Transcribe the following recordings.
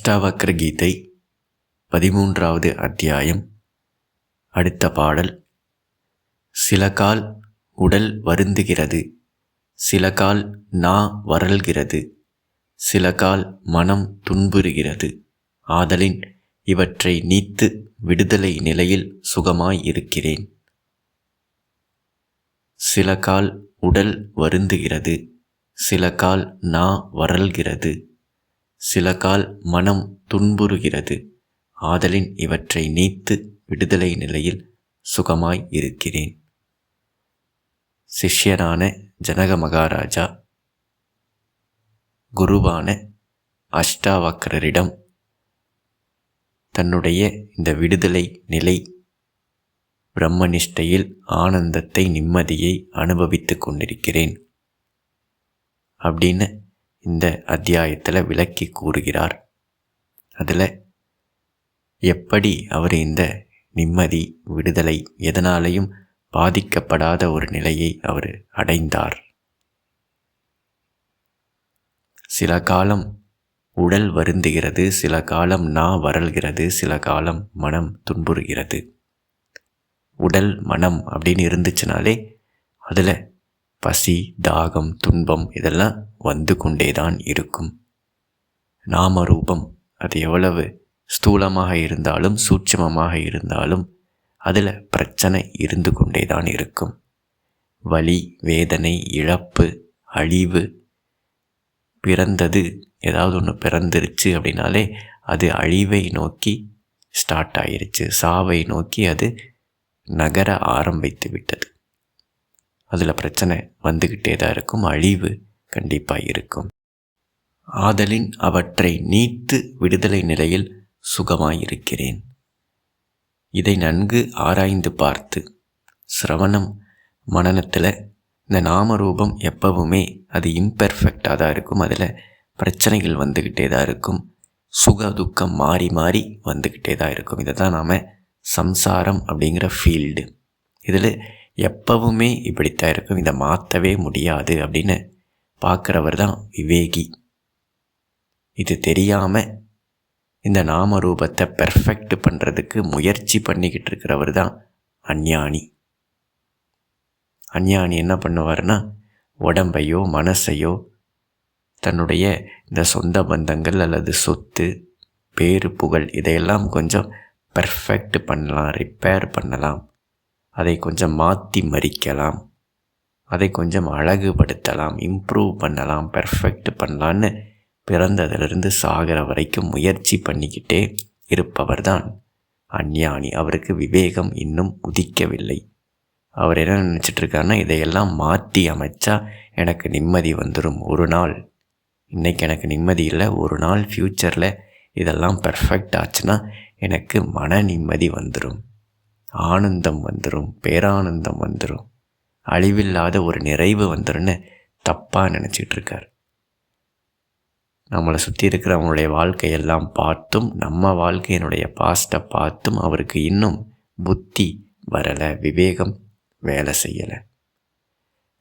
அஷ்டாவக்கர கீதை பதிமூன்றாவது அத்தியாயம். அடுத்த பாடல். சில கால் உடல் வருந்துகிறது. சில கால் நா வரல்கிறது. சில கால் மனம் துன்புறுகிறது. ஆதலின் இவற்றை நீத்து விடுதலை நிலையில் சுகமாய் இருக்கிறேன். சில கால் உடல் வருந்துகிறது. சில கால் நா வரல்கிறது. சில கால் மனம் துன்புறுகிறது. ஆதலின் இவற்றை நீத்து விடுதலை நிலையில் சுகமாய் இருக்கிறேன். சிஷ்யரான ஜனக மகாராஜா குருவான அஷ்டாவக்கரரிடம் தன்னுடைய இந்த விடுதலை நிலை பிரம்மனிஷ்டையில் ஆனந்தத்தை நிம்மதியை அனுபவித்து கொண்டிருக்கிறேன். அப்படின்னு இந்த அத்தியாயத்தில் விளக்கி கூறுகிறார். அதில் எப்படி அவர் இந்த நிம்மதி விடுதலை எதனாலையும் பாதிக்கப்படாத ஒரு நிலையை அவர் அடைந்தார்? சில காலம் உடல் வருந்துகிறது சில காலம் நா வரல்கிறது சில காலம் மனம் துன்புறுகிறது. உடல் மனம் அப்படின்னு இருந்துச்சுனாலே அதில் பசி தாகம் துன்பம் இதெல்லாம் வந்து கொண்டே தான் இருக்கும். நாம ரூபம் அது எவ்வளவு ஸ்தூலமாக இருந்தாலும் சூட்சமமாக இருந்தாலும் அதில் பிரச்சனை இருந்து கொண்டே தான் இருக்கும். வலி வேதனை இழப்பு அழிவு பிறந்தது ஏதாவது ஒன்று பிறந்துருச்சு அப்படின்னாலே அது அழிவை நோக்கி ஸ்டார்ட் ஆயிருச்சு. சாவை நோக்கி அது நகர ஆரம்பித்து விட்டது. அதில் பிரச்சனை வந்துக்கிட்டே தான் இருக்கும். அழிவு கண்டிப்பாக இருக்கும். ஆதலின் அவற்றை நீத்து விடுதலை நிலையில் சுகமாயிருக்கிறேன். இதை நன்கு ஆராய்ந்து பார்த்து சிரவணம் மனநத்தில் இந்த நாமரூபம் எப்பவுமே அது இம்பெர்ஃபெக்டாக தான் இருக்கும். அதில் பிரச்சனைகள் வந்துக்கிட்டே தான் இருக்கும். சுக துக்கம் மாறி மாறி வந்துக்கிட்டே தான் இருக்கும். இதை தான் நாம் சம்சாரம் அப்படிங்கிற ஃபீல்டு இதில் எப்பவுமே இப்படித்தான் இருக்கும். இதை மாற்றவே முடியாது அப்படின்னு பார்க்குறவர் தான் விவேகி. இது தெரியாமல் இந்த நாமரூபத்தை பெர்ஃபெக்ட் பண்ணுறதுக்கு முயற்சி பண்ணிக்கிட்டு இருக்கிறவர் தான் அஞ்ஞானி. அஞ்ஞானி என்ன பண்ணுவார்னா உடம்பையோ மனசையோ தன்னுடைய இந்த சொந்த பந்தங்கள் அல்லது சொத்து பேரு புகழ் இதையெல்லாம் கொஞ்சம் பெர்ஃபெக்ட் பண்ணலாம் ரிப்பேர் பண்ணலாம். அதை கொஞ்சம் மாற்றி மறிக்கலாம். அதை கொஞ்சம் அழகுபடுத்தலாம் இம்ப்ரூவ் பண்ணலாம் பெர்ஃபெக்ட் பண்ணலான்னு பிறந்ததிலிருந்து சாகிற வரைக்கும் முயற்சி பண்ணிக்கிட்டே இருப்பவர் தான் அஞ்ஞானி அவருக்கு விவேகம் இன்னும் உதிக்கவில்லை. அவர் என்ன நினச்சிட்ருக்காருன்னா இதையெல்லாம் மாற்றி அமைச்சா எனக்கு நிம்மதி வந்துடும் ஒரு நாள் இன்றைக்கி எனக்கு நிம்மதி இல்லை. ஒரு நாள் ஃப்யூச்சரில் இதெல்லாம் பெர்ஃபெக்ட் ஆச்சுன்னா எனக்கு மன நிம்மதி வந்துடும் ஆனந்தம் வந்துடும் பேரானந்தம் வந்துடும் அழிவில்லாத ஒரு நிறைவு வந்துருன்னு தப்பாக நினச்சிட்டு இருக்கார் நம்மளை சுற்றி இருக்கிறவங்களுடைய வாழ்க்கையெல்லாம் பார்த்தும் நம்ம வாழ்க்கையினுடைய பாஸ்ட்டை பார்த்தும் அவருக்கு இன்னும் புத்தி வரலை விவேகம் வேலை செய்யலை.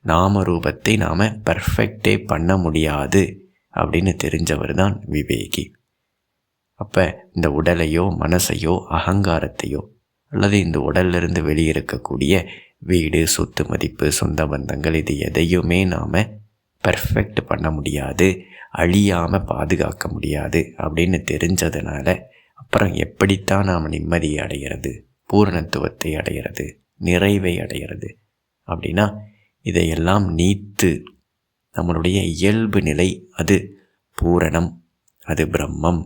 நாம ரூபத்தை நாம் பர்ஃபெக்டே பண்ண முடியாது அப்படின்னு தெரிஞ்சவர் தான் விவேகி. அப்போ இந்த உடலையோ மனசையோ அகங்காரத்தையோ அல்லது இந்த உடலிலிருந்து வெளியிருக்கக்கூடிய வீடு சொத்து மதிப்பு சொந்த பந்தங்கள் இது எதையுமே நாம் பர்ஃபெக்ட் பண்ண முடியாது. அழியாமல் பாதுகாக்க முடியாது அப்படின்னு தெரிஞ்சதுனால அப்புறம் எப்படித்தான் நாம் நிம்மதியை அடைகிறது பூரணத்துவத்தை அடைகிறது நிறைவை அடைகிறது அப்படின்னா இதையெல்லாம் நீத்து நம்மளுடைய இயல்பு நிலை அது பூரணம் அது பிரம்மம்.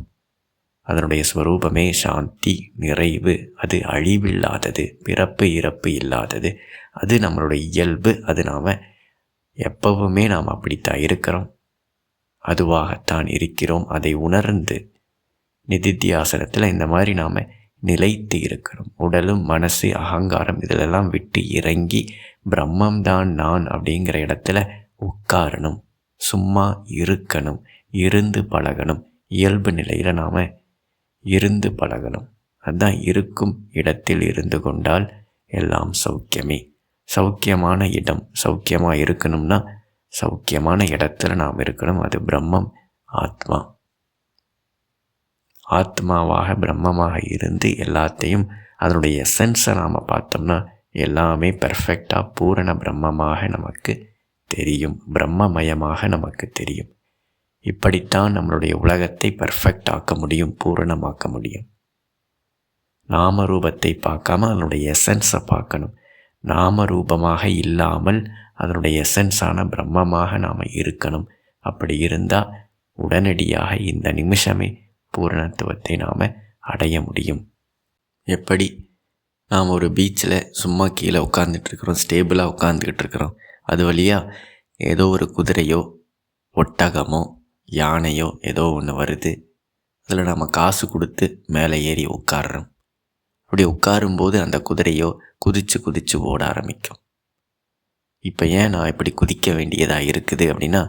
அதனுடைய ஸ்வரூபமே சாந்தி நிறைவு. அது அழிவில்லாதது பிறப்பு இறப்பு இல்லாதது. அது நம்மளுடைய இயல்பு. அது நாம் எப்பவுமே நாம் அப்படித்தான் இருக்கிறோம். அதுவாகத்தான் இருக்கிறோம். அதை உணர்ந்து நிதித்தியாசனத்தில் இந்த மாதிரி நாம் நிலைத்து இருக்கிறோம். உடலும் மனசு அகங்காரம் இதிலெல்லாம் விட்டு இறங்கி பிரம்மம்தான் நான் அப்படிங்கிற இடத்துல உட்காரணும். சும்மா இருக்கணும். இருந்து பழகணும். இயல்பு நிலையில் நாம் இருந்து பழகணும். அதுதான் இருக்கும் இடத்தில் இருந்து கொண்டால் எல்லாம் சௌக்கியமே. சௌக்கியமான இடம் சௌக்கியமாக இருக்கணும்னா சௌக்கியமான இடத்துல நாம் இருக்கணும். அது பிரம்மம் ஆத்மா. ஆத்மாவாக பிரம்மமாக இருந்து எல்லாத்தையும் அதனுடைய எசன்ஸை நாம் பார்த்தோம்னா எல்லாமே பெர்ஃபெக்டாக பூரண பிரம்மமாக நமக்கு தெரியும். பிரம்மமயமாக நமக்கு தெரியும். இப்படித்தான் நம்மளுடைய உலகத்தை பர்ஃபெக்ட் ஆக்க முடியும் பூரணமாக்க முடியும். நாம ரூபத்தை பார்க்காம அதனுடைய எசன்ஸை பார்க்கணும். நாம ரூபமாக இல்லாமல் அதனுடைய எசன்ஸான பிரம்மமாக நாம் இருக்கணும். அப்படி இருந்தால் உடனடியாக இந்த நிமிஷமே பூரணத்துவத்தை நாம் அடைய முடியும். எப்படி? நாம் ஒரு பீச்சில் சும்மா கீழே உட்காந்துட்ருக்குறோம் ஸ்டேபிளாக உட்காந்துக்கிட்டு இருக்கிறோம். அது வழியாக ஏதோ ஒரு குதிரையோ ஒட்டகமோ யானையோ ஏதோ ஒன்று வருது. அதில் நம்ம காசு கொடுத்து மேலே ஏறி உட்காடுறோம் அப்படி உட்காரும்போது அந்த குதிரையோ குதித்து குதித்து ஓட ஆரம்பிக்கும். இப்போ ஏன் நான் இப்படி குதிக்க வேண்டியதாக இருக்குது அப்படின்னா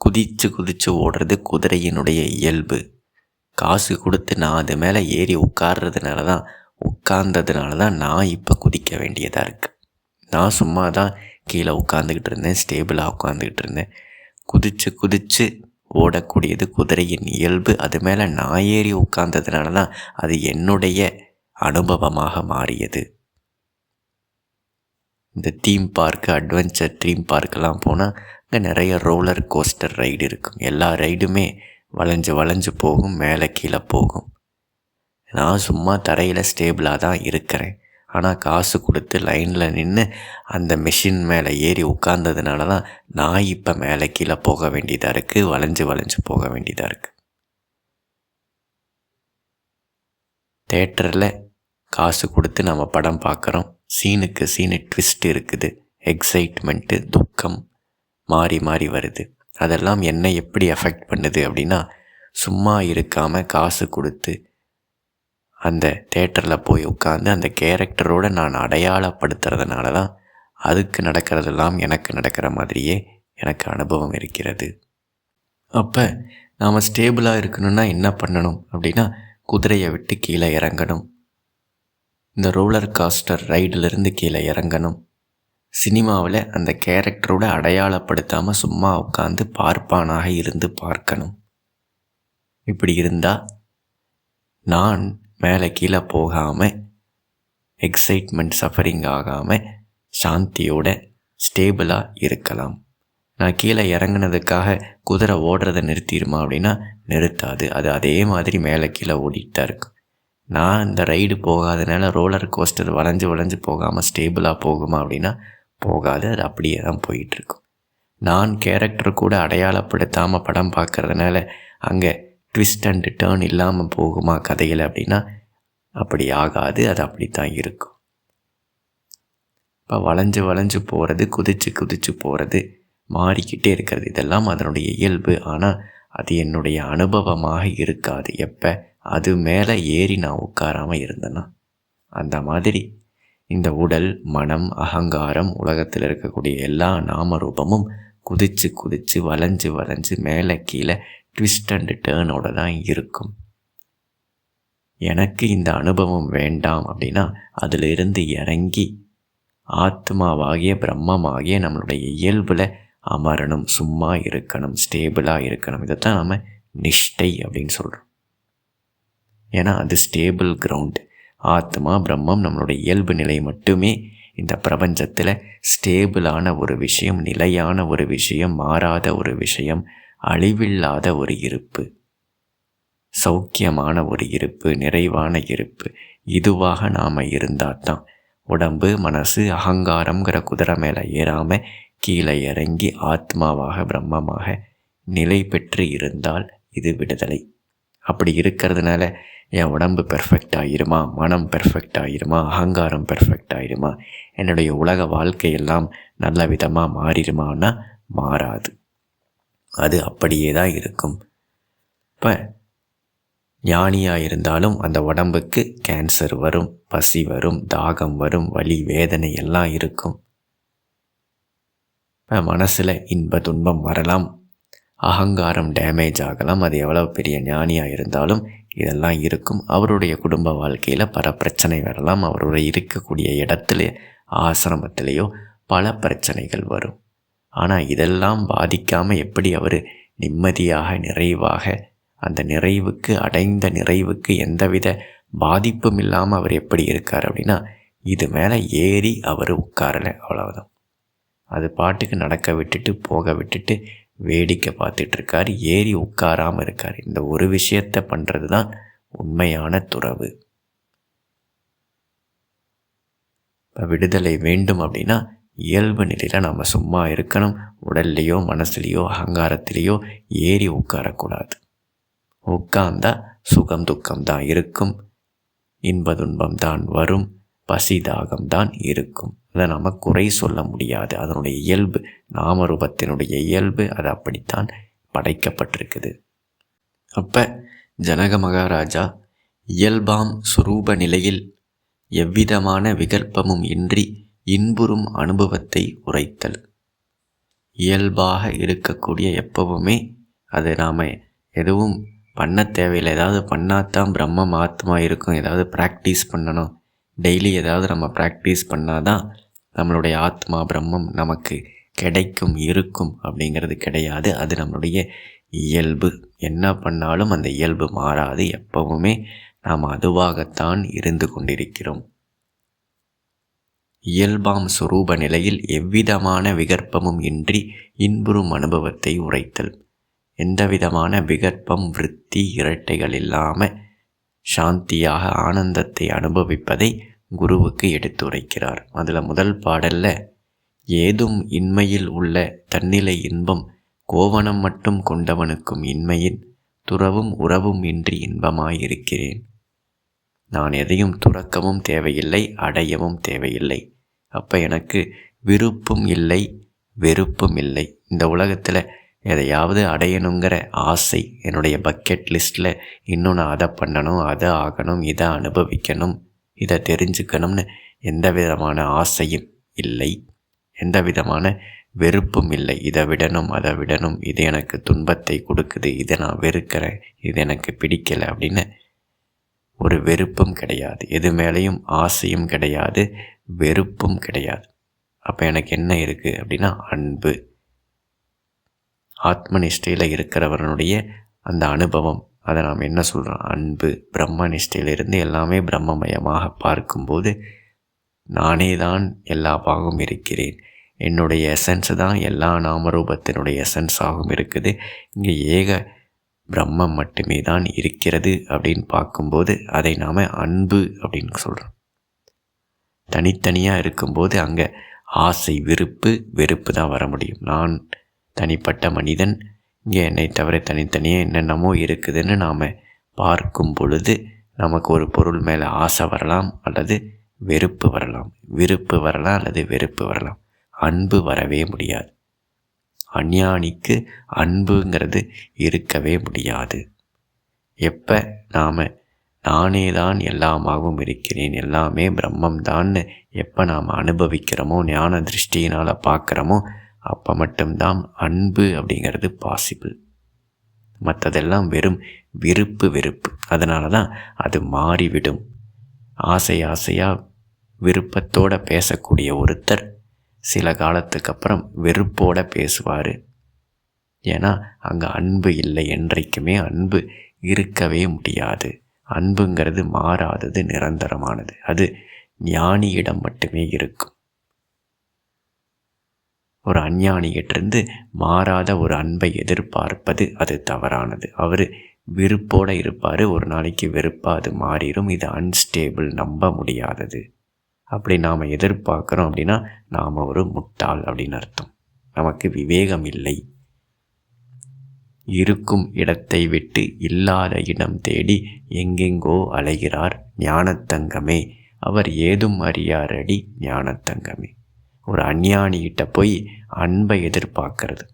குதித்து குதித்து ஓடுறது குதிரையினுடைய இயல்பு. காசு கொடுத்து நான் அது மேலே ஏறி உட்கார்றதுனால தான் உட்கார்ந்ததுனால தான் நான் இப்போ குதிக்க வேண்டியதாக இருக்குது நான் சும்மா தான் கீழே உட்காந்துக்கிட்டு இருந்தேன் ஸ்டேபிளாக உட்காந்துக்கிட்டு இருந்தேன். குதித்து குதித்து ஓடக்கூடியது குதிரையின் இயல்பு. அது மேலே நான் ஏறி உட்கார்ந்ததுனால தான் அது என்னுடைய அனுபவமாக மாறியது. இந்த தீம் பார்க்கு அட்வென்ச்சர் தீம் பார்க்கெல்லாம் போனால் அங்கே நிறைய ரோலர் கோஸ்டர் ரைடு இருக்கும். எல்லா ரைடுமே வளைஞ்சு வளைஞ்சு போகும் மேலே கீழே போகும். நான் சும்மா தரையில் ஸ்டேபிளாக தான் இருக்கிறேன். ஆனால் காசு கொடுத்து லைனில் நின்று அந்த மிஷின் மேலே ஏறி உட்கார்ந்ததுனால தான் நான் இப்போ மேலே கீழே போக வேண்டியதாக இருக்குது வளைஞ்சு வளைஞ்சு போக வேண்டியதாக இருக்குது தேட்டரில் காசு கொடுத்து நம்ம படம் பார்க்குறோம் சீனுக்கு சீனு ட்விஸ்ட் இருக்குது எக்ஸைட்மெண்ட்டு துக்கம் மாறி மாறி வருது. அதெல்லாம் என்ன எப்படி அஃபெக்ட் பண்ணுது அப்படின்னா சும்மா இருக்காமல் காசு கொடுத்து அந்த தேட்டரில் போய் உட்காந்து அந்த கேரக்டரோடு நான் அடையாளப்படுத்துறதுனால தான் அதுக்கு நடக்கிறதெல்லாம் எனக்கு நடக்கிற மாதிரியே எனக்கு அனுபவம் இருக்கிறது. அப்போ நாம் ஸ்டேபிளாக இருக்கணும்னா என்ன பண்ணணும் அப்படின்னா குதிரையை விட்டு கீழே இறங்கணும். இந்த ரோலர் காஸ்டர் ரைடிலிருந்து கீழே இறங்கணும். சினிமாவில் அந்த கேரக்டரோட அடையாளப்படுத்தாமல் சும்மா உட்காந்து பார்ப்பானாக இருந்து பார்க்கணும். இப்படி இருந்தால் நான் மேலே கீழே போகாமல் எக்ஸைட்மெண்ட் சஃபரிங் ஆகாமல் சாந்தியோட ஸ்டேபிளாக இருக்கலாம். நான் கீழே இறங்குனதுக்காக குதிரை ஓடுறதை நிறுத்திடுமா அப்படின்னா நிறுத்தாது. அது அதே மாதிரி மேலே கீழே ஓடிட்டு தான் இருக்கும் நான் இந்த ரைடு போகாதனால ரோலர் கோஸ்டர் வளைஞ்சு வளைஞ்சு போகாமல் ஸ்டேபிளாக போகுமா அப்படின்னா போகாது. அது அப்படியே தான் போயிட்டுருக்கும் நான் கேரக்டர் கூட அடையாளப்படுத்தாமல் படம் பார்க்குறதுனால அங்கே ட்விஸ்ட் அண்ட் டேர்ன் இல்லாமல் போகுமா கதையில் அப்படின்னா அப்படி ஆகாது அது அப்படித்தான் இருக்கும். இப்போ வளைஞ்சு வளைஞ்சு போகிறது குதிச்சு குதிச்சு போகிறது மாறிக்கிட்டே இருக்கிறது இதெல்லாம் அதனுடைய இயல்பு. ஆனால் அது என்னுடைய அனுபவமாக இருக்காது. எப்போ? அது மேலே ஏறி நான் உட்காராமல் இருந்தேன்னா அந்த மாதிரி. இந்த உடல் மனம் அகங்காரம் உலகத்தில் இருக்கக்கூடிய எல்லா நாமரூபமும் குதிச்சு குதிச்சு வளைஞ்சு வளைஞ்சு மேலே கீழே ட்விஸ்ட் அண்ட் டேர்னோட தான் இருக்கும். எனக்கு இந்த அனுபவம் வேண்டாம் அப்படின்னா அதிலிருந்து இறங்கி ஆத்மாவாகிய பிரம்மமாகிய நம்மளுடைய இயல்பில் அமரணும் சும்மா இருக்கணும் ஸ்டேபிளாக இருக்கணும். இதைத்தான் நம்ம நிஷ்டை அப்படின்னு சொல்கிறோம் ஏன்னா அது ஸ்டேபிள் கிரவுண்டு ஆத்மா பிரம்மம் நம்மளுடைய இயல்பு நிலை மட்டுமே இந்த பிரபஞ்சத்தில் ஸ்டேபிளான ஒரு விஷயம் நிலையான ஒரு விஷயம் மாறாத ஒரு விஷயம் அழிவில்லாத ஒரு இருப்பு. சௌக்கியமான ஒரு இருப்பு நிறைவான இருப்பு. இதுவாக நாம் இருந்தால் தான் உடம்பு மனசு அகங்காரங்கிற குதிரை மேலே ஏறாமல் கீழே இறங்கி ஆத்மாவாக பிரம்மமாக நிலை பெற்று இருந்தால் இது விடுதலை. அப்படி இருக்கிறதுனால என் உடம்பு பெர்ஃபெக்ட் ஆகிருமா மனம் பெர்ஃபெக்ட் ஆகிருமா அகங்காரம் பெர்ஃபெக்ட் ஆகிருமா என்னுடைய உலக வாழ்க்கையெல்லாம் நல்ல விதமாக மாறிடுமான்னா மாறாது. அது அப்படியே தான் இருக்கும். இப்போ ஞானியாக இருந்தாலும் அந்த உடம்புக்கு கேன்சர் வரும் பசி வரும் தாகம் வரும் வலி வேதனை எல்லாம் இருக்கும். இப்போ மனசில் இன்ப துன்பம் வரலாம் அகங்காரம் டேமேஜ் ஆகலாம் அது எவ்வளோ பெரிய ஞானியாக இருந்தாலும் இதெல்லாம் இருக்கும். அவருடைய குடும்ப வாழ்க்கையில் பல பிரச்சனை வரலாம் அவருடைய இருக்கக்கூடிய இடத்துல ஆசிரமத்திலேயோ பல பிரச்சனைகள் வரும். ஆனால் இதெல்லாம் பாதிக்காமல் எப்படி அவர் நிம்மதியாக நிறைவாக அந்த நிறைவுக்கு அடைந்த நிறைவுக்கு எந்தவித பாதிப்பும் இல்லாமல் அவர் எப்படி இருக்கார் அப்படின்னா இது மேலே ஏறி அவர் உட்காரலை அவ்வளவுதான். அது பாட்டுக்கு நடக்க விட்டுட்டு போக விட்டுட்டு வேடிக்கை பார்த்துட்டு இருக்கார் ஏறி உட்காராமல் இருக்கார். இந்த ஒரு விஷயத்தை பண்ணுறது தான் உண்மையான துறவு. இப்போ விடுதலை வேண்டும் அப்படின்னா இயல்பு நிலையில் நம்ம சும்மா இருக்கணும். உடல்லையோ மனசுலேயோ அகங்காரத்திலேயோ ஏறி உட்காரக்கூடாது. உட்கார்ந்தா சுகம் துக்கம் தான் இருக்கும். இன்ப துன்பம் தான் வரும். பசி தாகம் தான் இருக்கும். அதை நாம் குறை சொல்ல முடியாது. அதனுடைய இயல்பு நாமரூபத்தினுடைய இயல்பு அது அப்படித்தான் படைக்கப்பட்டிருக்குது. அப்போ ஜனக மகாராஜா இயல்பாம் சுரூப நிலையில் எவ்விதமான விகல்பமும் இன்றி இன்புறும் அனுபவத்தை உரைத்தல். இயல்பாக இருக்கக்கூடிய எப்பவுமே அது நாம் எதுவும் பண்ண தேவையில்லை. ஏதாவது பண்ணாதான் பிரம்மம் ஆத்மா இருக்கும். ஏதாவது ப்ராக்டிஸ் பண்ணணும். டெய்லி ஏதாவது நம்ம ப்ராக்டிஸ் பண்ணால் தான் நம்மளுடைய ஆத்மா பிரம்மம் நமக்கு கிடைக்கும் இருக்கும் அப்படிங்கிறது கிடையாது. அது நம்மளுடைய இயல்பு. என்ன பண்ணாலும் அந்த இயல்பு மாறாது. எப்பவுமே நாம் அதுவாகத்தான் இருந்து கொண்டிருக்கிறோம். இயல்பாம் சுரூப நிலையில் எவ்விதமான விகற்பமும் இன்றி இன்புறும் அனுபவத்தை உரைத்தல். எந்தவிதமான விகற்பம் விருத்தி இரட்டைகள் இல்லாமல் சாந்தியாக ஆனந்தத்தை அனுபவிப்பதை குருவுக்கு எடுத்துரைக்கிறார். அதில் முதல் பாடலில் ஏதும் இன்மையில் உள்ள தன்னிலை இன்பம் கோவணம் மட்டும் கொண்டவனுக்கும் இன்மையின் துறவும் உறவும் இன்றி இன்பமாயிருக்கிறேன். நான் எதையும் துறக்கவும் தேவையில்லை அடையவும் தேவையில்லை. அப்போ எனக்கு விருப்பும் இல்லை வெறுப்பும் இல்லை. இந்த உலகத்தில் எதையாவது அடையணுங்கிற ஆசை என்னுடைய பக்கெட் லிஸ்ட்டில் இன்னும் நான் அதை பண்ணணும் அதை ஆகணும் இதை அனுபவிக்கணும் இதை தெரிஞ்சுக்கணும்னு எந்த விதமான ஆசையும் இல்லை. எந்த விதமான வெறுப்பும் இல்லை. இதை விடணும் அதை விடணும் இது எனக்கு துன்பத்தை கொடுக்குது இதை நான் வெறுக்கிறேன் இது எனக்கு பிடிக்கலை அப்படின்னு ஒரு வெறுப்பும் கிடையாது. எது மேலேயும் ஆசையும் கிடையாது. வெறுப்பும் கிடையாது. அப்போ எனக்கு என்ன இருக்குது அப்படின்னா அன்பு. ஆத்மனிஷ்டையில் இருக்கிறவனுடைய அந்த அனுபவம். அதை நாம் என்ன சொல்கிறோம் அன்பு. பிரம்ம நிஷ்டையிலிருந்து எல்லாமே பிரம்மமயமாக பார்க்கும்போது நானே தான் எல்லா பாகம் இருக்கிறேன். என்னுடைய எசன்ஸ் தான் எல்லா நாமரூபத்தினுடைய எசன்ஸாகவும் இருக்குது. இங்கே ஏக பிரம்மம் மட்டுமே தான் இருக்கிறது அப்படின்னு பார்க்கும்போது அதை நாம் அன்பு அப்படின்னு சொல்கிறோம் தனித்தனியாக இருக்கும்போது அங்கே ஆசை விருப்பு வெறுப்பு தான் வர முடியும். நான் தனிப்பட்ட மனிதன் இங்கே என்னை தவிர தனித்தனியாக என்னென்னமோ இருக்குதுன்னு நாம் பார்க்கும் பொழுது நமக்கு ஒரு பொருள் மேலே ஆசை வரலாம் அல்லது வெறுப்பு வரலாம். விருப்பு வரலாம் அல்லது வெறுப்பு வரலாம். அன்பு வரவே முடியாது. அஞ்ஞானிக்கு அன்புங்கிறது இருக்கவே முடியாது. எப்போ நாம் நானே தான் எல்லாமாகவும் இருக்கிறேன். எல்லாமே பிரம்மம்தான்னு எப்போ நாம் அனுபவிக்கிறோமோ ஞான திருஷ்டியினால் பார்க்குறோமோ அப்போ மட்டும்தான் அன்பு அப்படிங்கிறது பாசிபிள் மற்றதெல்லாம் வெறும் விருப்பு வெறுப்பு. அதனால தான் அது மாறிவிடும். ஆசை ஆசையாக விருப்பத்தோடு பேசக்கூடிய ஒருத்தர் சில காலத்துக்கு அப்புறம் வெறுப்போடு பேசுவார். ஏன்னா அங்கே அன்பு இல்லை என்றைக்குமே அன்பு இருக்கவே முடியாது. அன்புங்கிறது மாறாதது நிரந்தரமானது. அது ஞானியிடம் மட்டுமே இருக்கும். ஒரு அஞ்ஞானிகிட்டிருந்து மாறாத ஒரு அன்பை எதிர்பார்ப்பது அது தவறானது. அவர் விருப்போடு இருப்பார் ஒரு நாளைக்கு வெறுப்பாக அது மாறிடும் இது அன்ஸ்டேபிள் நம்ப முடியாதது. அப்படி நாம் எதிர்பார்க்குறோம் அப்படின்னா நாம் ஒரு முட்டாள் அப்படின்னு அர்த்தம். நமக்கு விவேகம் இல்லை. இருக்கும் இடத்தை விட்டு இல்லாத இடம் தேடி எங்கெங்கோ அலைகிறார் ஞானத்தங்கமே. அவர் ஏதும் அறியாரடி ஞானத்தங்கமே. ஒரு அஞ்ஞானிகிட்ட போய் அன்பை எதிர்பார்க்கறது.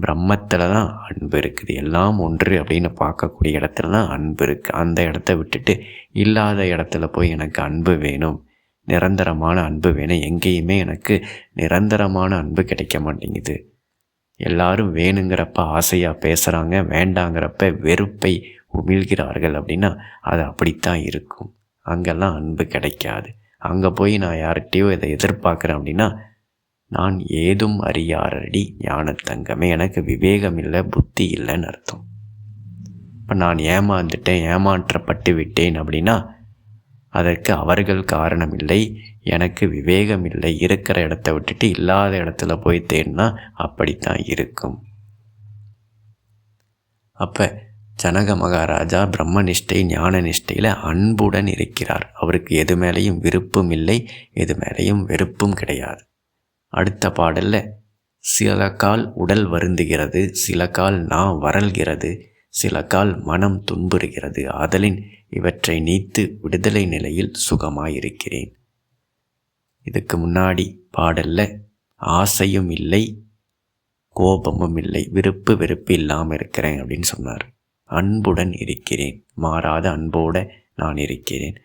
பிரம்மத்தில் தான் அன்பு இருக்குது. எல்லாம் ஒன்று அப்படின்னு பார்க்கக்கூடிய இடத்துல தான் அன்பு இருக்குது அந்த இடத்த விட்டுட்டு இல்லாத இடத்துல போய் எனக்கு அன்பு வேணும். நிரந்தரமான அன்பு வேணும். எங்கேயுமே எனக்கு நிரந்தரமான அன்பு கிடைக்க மாட்டேங்குது. எல்லாரும் வேணுங்கிறப்ப ஆசையாக பேசுகிறாங்க வேண்டாங்கிறப்ப வெறுப்பை உமிழ்கிறார்கள் அப்படின்னா அது அப்படித்தான் இருக்கும். அங்கெல்லாம் அன்பு கிடைக்காது. அங்கே போய் நான் யார்கிட்டையோ இதை எதிர்பார்க்குறேன் அப்படின்னா நான் ஏதும் அறியாரடி ஞானத்தங்கமே. எனக்கு விவேகம் இல்லை புத்தி இல்லைன்னு அர்த்தம். இப்போ நான் ஏமாந்துட்டேன் ஏமாற்றப்பட்டு விட்டேன் அப்படின்னா அதற்கு அவர்கள் காரணம் இல்லை எனக்கு விவேகம் இல்லை இருக்கிற இடத்த விட்டுட்டு இல்லாத இடத்துல போய் தேடினா அப்படித்தான் இருக்கும். அப்போ ஜனக மகாராஜா பிரம்மனிஷ்டை ஞான நிஷ்டையில் அன்புடன் இருக்கிறார். அவருக்கு எது மேலேயும் விருப்பம் இல்லை எது மேலேயும் வெறுப்பும் கிடையாது. அடுத்த பாடலில் சில கால் உடல் வருந்துகிறது சில கால் நான் வரல்கிறது சில கால் மனம் துன்புறுகிறது. ஆதலின் இவற்றை நீத்து விடுதலை நிலையில் சுகமாயிருக்கிறேன். இதுக்கு முன்னாடி பாடல்ல ஆசையும் இல்லை கோபமும் இல்லை விருப்பு வெறுப்பு இல்லாமல் இருக்கிறேன் அப்படின்னு சொன்னார். அன்புடன் இருக்கிறேன் மாறாத அன்போடு நான் இருக்கிறேன்.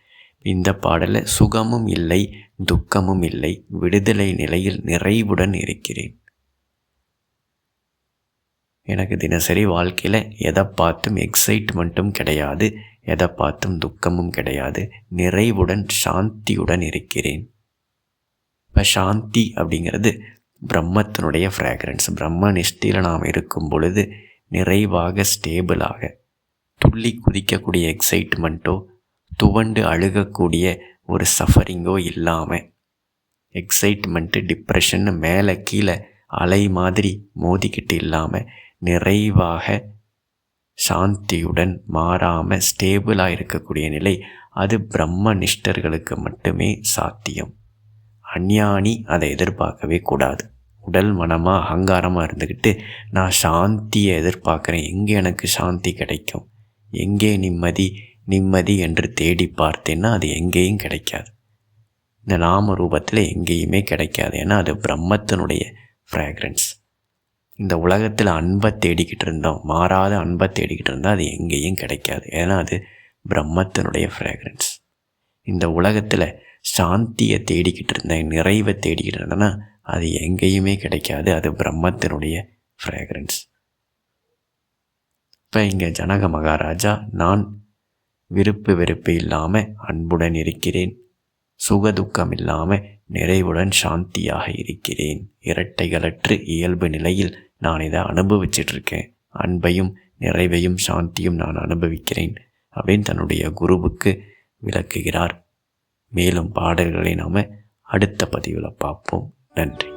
இந்த பாடலில் சுகமும் இல்லை துக்கமும் இல்லை விடுதலை நிலையில் நிறைவுடன் இருக்கிறேன். எனக்கு தினசரி வாழ்க்கையில் எதை பார்த்தும் எக்ஸைட்மெண்ட்டும் கிடையாது எதை பார்த்தும் துக்கமும் கிடையாது. நிறைவுடன் சாந்தியுடன் இருக்கிறேன். இப்போ சாந்தி அப்படிங்கிறது பிரம்மத்தினுடைய ஃப்ராக்ரன்ஸ் பிரம்ம நிஷ்டியில் நாம் இருக்கும் பொழுது நிறைவாக ஸ்டேபிளாக துள்ளி குதிக்கக்கூடிய எக்ஸைட்மெண்ட்டோ துவண்டு அழுகக்கூடிய ஒரு சஃபரிங்கோ இல்லாமல் எக்ஸைட்மெண்ட்டு டிப்ரெஷன்னு மேலே கீழே அலை மாதிரி மோதிக்கிட்டு இல்லாமல் நிறைவாக சாந்தியுடன் மாறாமல் ஸ்டேபிளாக இருக்கக்கூடிய நிலை அது பிரம்ம நிஷ்டர்களுக்கு மட்டுமே சாத்தியம். அஞ்ஞானி அதை எதிர்பார்க்கவே கூடாது. உடல் மனமாக அகங்காரமாக இருந்துக்கிட்டு நான் சாந்தியை எதிர்பார்க்குறேன். எங்கே எனக்கு சாந்தி கிடைக்கும்? எங்கே நிம்மதி? நிம்மதி என்று தேடி பார்த்தேன்னா அது எங்கேயும் கிடைக்காது. இந்த நாம ரூபத்தில் எங்கேயுமே கிடைக்காது. ஏன்னா அது பிரம்மத்தினுடைய ஃப்ராக்ரன்ஸ் இந்த உலகத்தில் அன்பை தேடிக்கிட்டு இருந்தோம். மாறாத அன்பை தேடிக்கிட்டு இருந்தால் அது எங்கேயும் கிடைக்காது. ஏன்னா அது பிரம்மத்தினுடைய ஃப்ராக்ரன்ஸ் இந்த உலகத்தில் சாந்தியை தேடிக்கிட்டு இருந்தேன் நிறைவை தேடிக்கிட்டு இருந்தேன்னா அது எங்கேயுமே கிடைக்காது. அது பிரம்மத்தினுடைய ஃப்ராக்ரன்ஸ் இப்போ இங்கே ஜனக மகாராஜா நான் விருப்பு வெறுப்பு இல்லாமல் அன்புடன் இருக்கிறேன். சுகதுக்கம் இல்லாமல் நிறைவுடன் சாந்தியாக இருக்கிறேன். இரட்டைகளற்று இயல்பு நிலையில் நான் இதை அனுபவிச்சிட்ருக்கேன் அன்பையும் நிறைவையும் சாந்தியும் நான் அனுபவிக்கிறேன். அப்படின்னு தன்னுடைய குருவுக்கு விளக்குகிறார். மேலும் பாடல்களை நாம் அடுத்த பதிவில் பார்ப்போம். நன்றி.